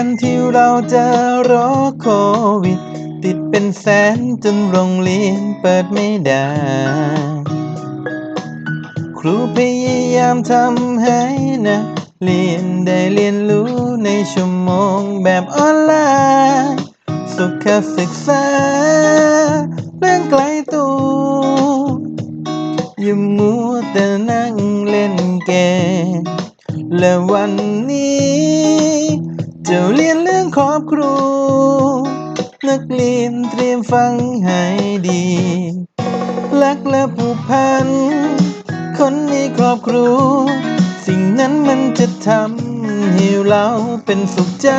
ันที่เราจะรอโควิด ติดเป็นแสนจนโรงเรียนเปิดไม่ได้ ครูพยายามทำให้นะเรียนได้เรียนรู้ในชั่วโมงแบบออนไลน์ สุขศึกษา เรื่องไกลตัวอย่ามัวแต่นั่งเล่นเกมและวันนี้ จะเรียนเรื่องครอบครัวนักเรียนเตรียมฟังให้ดีรักและผูกพัน คนในครอบครัวสิ่งนั้นมันจะทำให้เราเป็นสุขใจ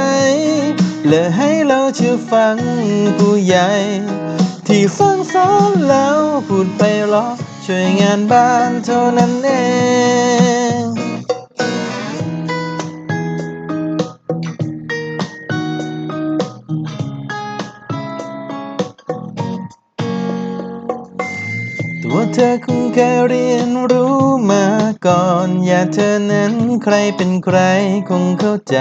และให้เราเชื่อฟังผู้ใหญ่ ที่ฟังสอนเราพูดไปหรอช่วยงานบ้านเท่านั้นเอง ตัวเธอคงเคยเรียนรู้มาก่อน อย่าเธอนั้นใครเป็นใครคงเข้าใจ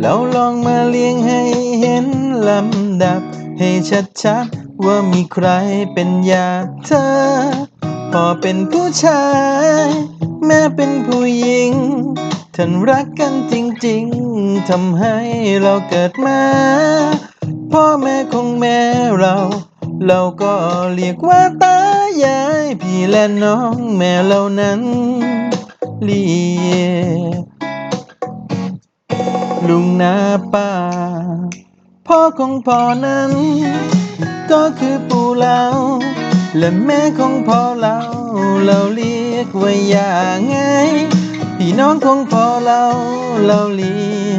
เราลองมาเรียงให้เห็นลำดับ ให้ชัดๆว่ามีใครเป็นยาเธอ พอเป็นผู้ชาย แม่เป็นผู้หญิงท่านรักกันจริงๆทำให้เราเกิดมาพ่อแม่ของแม่เรา เราก็เรียกว่าตายายพี่และน้องแม่เหล่านั้นเรียกลุงนาป้าพ่อของพ่อนั้น ก็คือปู่เราและแม่ของพ่อเรา เราเรียกว่าอย่างไงพี่น้องของพ่อเราเราเรีย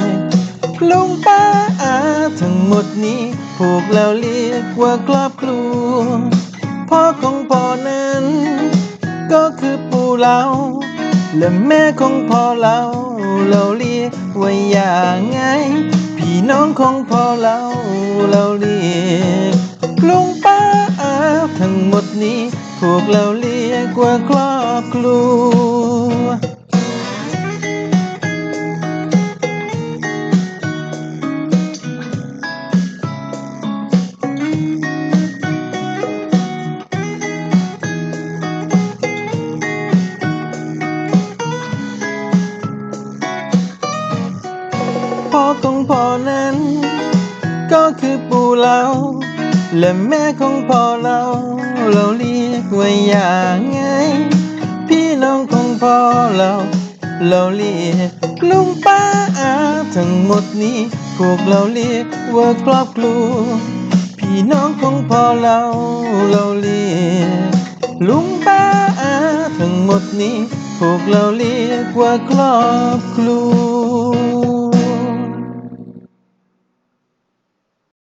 กลุงป้าอาทั้งหมดนี้ พวกเราเรียกว่าครอบครัวพ่อของพ่อนั้น ก็คือปู่เราและแม่ของพ่อเรา เราเรียกว่าอย่างไง พี่น้องของพ่อเรา เราเรียกลุงป้าอาทั้งหมดนี้ พวกเราเรียกว่าครอบครัว ของพ่อนั้น ก็คือปู่เรา และแม่ของพ่อเรา เราเรียกว่าอย่างไง พี่น้องของพ่อเรา เราเรียกลุงป้าอาทั้งหมดนี้ พวกเราเรียกว่าครอบครัว พี่น้องของพ่อเรา เราเรียกลุงป้าอาทั้งหมดนี้ พวกเราเรียกว่าครอบครัว